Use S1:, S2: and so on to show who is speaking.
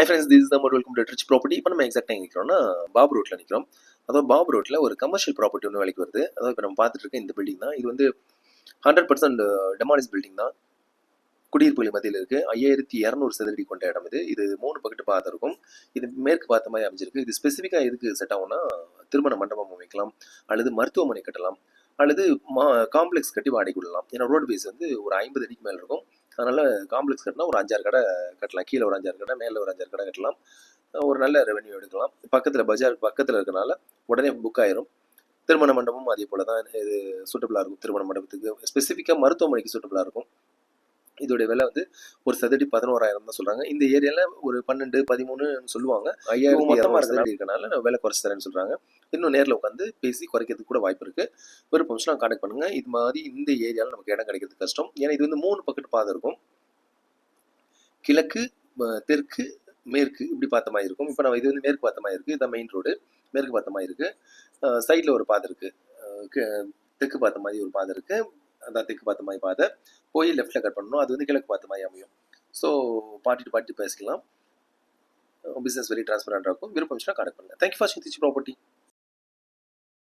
S1: High friends this is நம்ம welcome to rich property இப்போ நம்ம எக்ஸாக்டாக நிற்கிறோம்னா பாபு ரோட்டில் நிற்கிறோம் அதாவது பாபு ரோட்டில் ஒரு கமர்ஷியல் ப்ராப்பர்ட்டி ஒன்று வேலைக்கு வருது. அதாவது இப்போ நம்ம பார்த்துட்டு இருக்க இந்த பில்டிங் தான். இது வந்து ஹண்ட்ரட் பர்சன்ட் டெமாலிஸ் பில்டிங் தான். குடியிருப்புகள் மத்தியில் இருக்குது ஐயாயிரத்தி இரநூறு சதுரடி கொண்ட இடம் இது. இது மூணு பக்கத்து பார்த்து இருக்கும். இது மேற்கு பார்த்த மாதிரி அமைஞ்சிருக்கு. இது ஸ்பெசிஃபிக்காக எதுக்கு செட் ஆகும்னா திருமண மண்டபம் அமைக்கலாம். அல்லது மருத்துவமனை கட்டலாம். அல்லது மா காம்ப்ளெக்ஸ் கட்டி வாடகை விடலாம். ஏன்னா ரோட் பேஸ் வந்து ஒரு ஐம்பது அடிக்கு மேலே இருக்கும். அதனால் காம்ப்ளெக்ஸ் கட்டினா ஒரு அஞ்சாறு கடை கட்டலாம். கீழே ஒரு அஞ்சாறு கடை மேலே ஒரு அஞ்சாறு கடை கட்டலாம். ஒரு நல்ல ரெவென்யூ எடுக்கலாம். பக்கத்தில் பஜார் பக்கத்தில் இருக்கனால உடனே புக் ஆயிரும். திருமண மண்டபமும் அதே போல் தான் இது சூட்டபுளாக இருக்கும். திருமண மண்டபத்துக்கு ஸ்பெசிஃபிக்காக மருத்துவமனைக்கு சூட்டபிளாக இருக்கும். இதோடைய விலை வந்து ஒரு சதுரடி பதினோராயிரம் தான் சொல்றாங்க. இந்த ஏரியால ஒரு பன்னெண்டு பதிமூணுன்னு சொல்லுவாங்க. ஐயாயிரம் மொத்தமாக சதுரடி இருக்கனால நான் விலை குறைச்சி தரேன்னு சொல்றாங்க. இன்னும் நேரில் உட்காந்து பேசி குறைக்கிறதுக்கு கூட வாய்ப்பு இருக்கு. விருப்பம் நான் கான்டாக்ட் பண்ணுங்க. இது மாதிரி இந்த ஏரியாவில் நமக்கு இடம் கிடைக்கிறது கஷ்டம். ஏன்னா இது வந்து மூணு பக்கெட் பாதை இருக்கும். கிழக்கு தெற்கு மேற்கு இப்படி பார்த்த மாதிரி இருக்கும். இப்போ நம்ம இது வந்து மேற்கு பார்த்த மாதிரி இருக்கு. இதான் மெயின் ரோடு மேற்கு பார்த்த மாதிரி இருக்கு. சைடில் ஒரு பாதை இருக்கு. அஹ் கி- தெற்கு பார்த்த மாதிரி ஒரு பாதை இருக்கு. அதான் தெற்கு பார்த்த மாதிரி பாதை போய் லெஃப்டில் கட் பண்ணணும். அது வந்து கிழக்கு பார்த்த மாதிரி அமையும். ஸோ பாட்டிட்டு பாட்டிட்டு பேசிக்கலாம். பிஸ்னஸ் வெரி டிரான்ஸ்பரண்டாக இருக்கும். விருப்பம் கான்டாக்ட் பண்ணுங்கள் தேங்க்யூ ஃபார் சிங் சித்திச்சு ப்ராப்பர்ட்டி